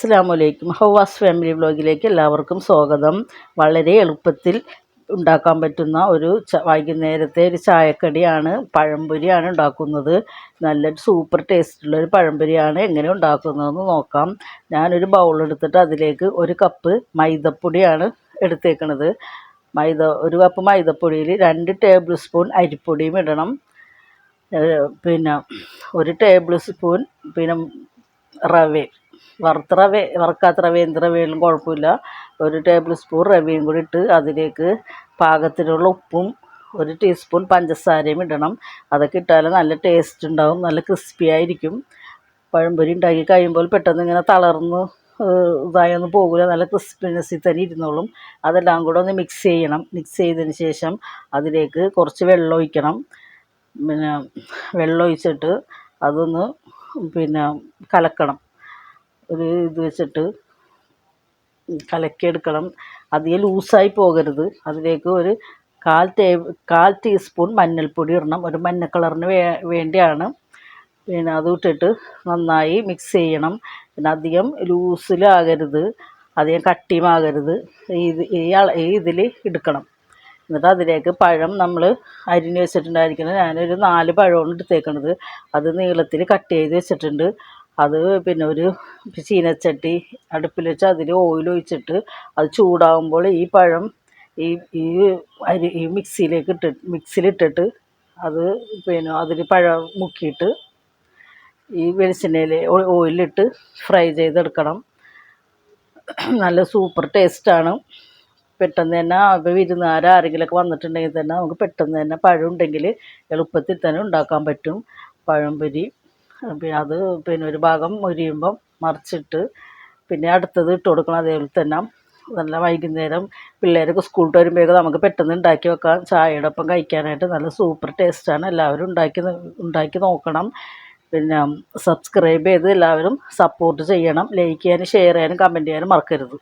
അസ്സാമലൈക്കും ഹവാസ് ഫാമിലി വ്ലോഗിലേക്ക് എല്ലാവർക്കും സ്വാഗതം. വളരെ എളുപ്പത്തിൽ ഉണ്ടാക്കാൻ പറ്റുന്ന ഒരു വൈകുന്നേരത്തെ ഒരു ചായക്കടിയാണ് പഴംപൊരിയാണ് ഉണ്ടാക്കുന്നത്. നല്ല സൂപ്പർ ടേസ്റ്റുള്ള ഒരു പഴംപൊരിയാണ് എങ്ങനെ ഉണ്ടാക്കുന്നതെന്ന് നോക്കാം. ഞാനൊരു ബൗൾ എടുത്തിട്ട് അതിലേക്ക് ഒരു കപ്പ് മൈദപ്പൊടിയാണ് എടുത്തേക്കണത്. മൈദ ഒരു കപ്പ് മൈദപ്പൊടിയിൽ രണ്ട് ടേബിൾ സ്പൂൺ അരിപ്പൊടിയും ഇടണം. പിന്നെ ഒരു ടേബിൾ സ്പൂൺ പിന്നെ റവ വറുത്ത റവ വറുക്കാത്ത റവ എന്ത് കുഴപ്പമില്ല. ഒരു ടേബിൾ സ്പൂൺ റവയും കൂടി ഇട്ട് അതിലേക്ക് പാകത്തിനുള്ള ഉപ്പും ഒരു ടീസ്പൂൺ പഞ്ചസാരയും ഇടണം. അതൊക്കെ ഇട്ടാൽ നല്ല ടേസ്റ്റ് ഉണ്ടാവും നല്ല ക്രിസ്പി ആയിരിക്കും. പഴംപൊരി ഉണ്ടാക്കി കഴിയുമ്പോൾ പെട്ടെന്ന് ഇങ്ങനെ തളർന്ന് ഇതായി ഇതായൊന്നും പോകില്ല നല്ല ക്രിസ്പിനെസ്സിൽ തന്നെ ഇരുന്നോളും. അതെല്ലാം കൂടെ ഒന്ന് മിക്സ് ചെയ്യണം. മിക്സ് ചെയ്തതിന് ശേഷം അതിലേക്ക് കുറച്ച് വെള്ളം ഒഴിക്കണം. പിന്നെ വെള്ളം ഒഴിച്ചിട്ട് അതൊന്ന് പിന്നെ കലക്കണം. ഒരു ഇത് വെച്ചിട്ട് കലക്കിയെടുക്കണം. അധികം ലൂസായി പോകരുത്. അതിലേക്ക് ഒരു കാൽ ടേ കാൽ ടീസ്പൂൺ മഞ്ഞൾപ്പൊടി ഇടണം. ഒരു മഞ്ഞ കളറിന് വേ വേണ്ടിയാണ്. പിന്നെ അത് ഇട്ടിട്ട് നന്നായി മിക്സ് ചെയ്യണം. പിന്നെ അധികം ലൂസിലാകരുത്. അധികം കട്ടിയുമാകരുത്. ഈ ഈ ഇതിൽ എടുക്കണം. എന്നിട്ട് അതിലേക്ക് പഴം നമ്മൾ അരിഞ്ഞ് വെച്ചിട്ടുണ്ടായിരിക്കണം. ഞാനൊരു നാല് പഴമാണ് എടുത്തേക്കണത്. അത് നീളത്തിൽ കട്ട് ചെയ്ത് വെച്ചിട്ടുണ്ട്. അത് പിന്നെ ഒരു ചീനച്ചട്ടി അടുപ്പിൽ വെച്ച് അതിൽ ഓയിൽ ഒഴിച്ചിട്ട് അത് ചൂടാകുമ്പോൾ ഈ പഴം ഈ ഈ അരി ഈ മിക്സിയിലേക്ക് ഇട്ടിട്ട് മിക്സിയിലിട്ടിട്ട് അത് പിന്നെ അതിൽ പഴം മുക്കിയിട്ട് ഈ വെളിച്ചെണ്ണയിൽ ഓയിലിട്ട് ഫ്രൈ ചെയ്തെടുക്കണം. നല്ല സൂപ്പർ ടേസ്റ്റാണ് പെട്ടെന്ന് തന്നെ വിരുന്നുകാർ ആരെങ്കിലുമൊക്കെ വന്നിട്ടുണ്ടെങ്കിൽ തന്നെ നമുക്ക് പെട്ടെന്ന് തന്നെ പഴം ഉണ്ടെങ്കിൽ എളുപ്പത്തിൽ തന്നെ ഉണ്ടാക്കാൻ പറ്റും. പഴംപൊരി. പിന്നെ അത് പിന്നെ ഒരു ഭാഗം മൊരിയുമ്പം മറിച്ചിട്ട് പിന്നെ അടുത്തത് ഇട്ട് കൊടുക്കണം അതേപോലെ തന്നെ. നല്ല വൈകുന്നേരം പിള്ളേരൊക്കെ സ്കൂൾ വിട്ട് വരുമ്പോഴേക്കും നമുക്ക് പെട്ടെന്ന് ഉണ്ടാക്കി വെക്കാം. ചായയുടെ ഒപ്പം കഴിക്കാനായിട്ട് നല്ല സൂപ്പർ ടേസ്റ്റാണ്. എല്ലാവരും ഉണ്ടാക്കി ഉണ്ടാക്കി നോക്കണം. പിന്നെ സബ്സ്ക്രൈബ് ചെയ്ത് എല്ലാവരും സപ്പോർട്ട് ചെയ്യണം. ലൈക്ക് ചെയ്യാനും ഷെയർ ചെയ്യാനും കമന്റ് ചെയ്യാനും മറക്കരുത്.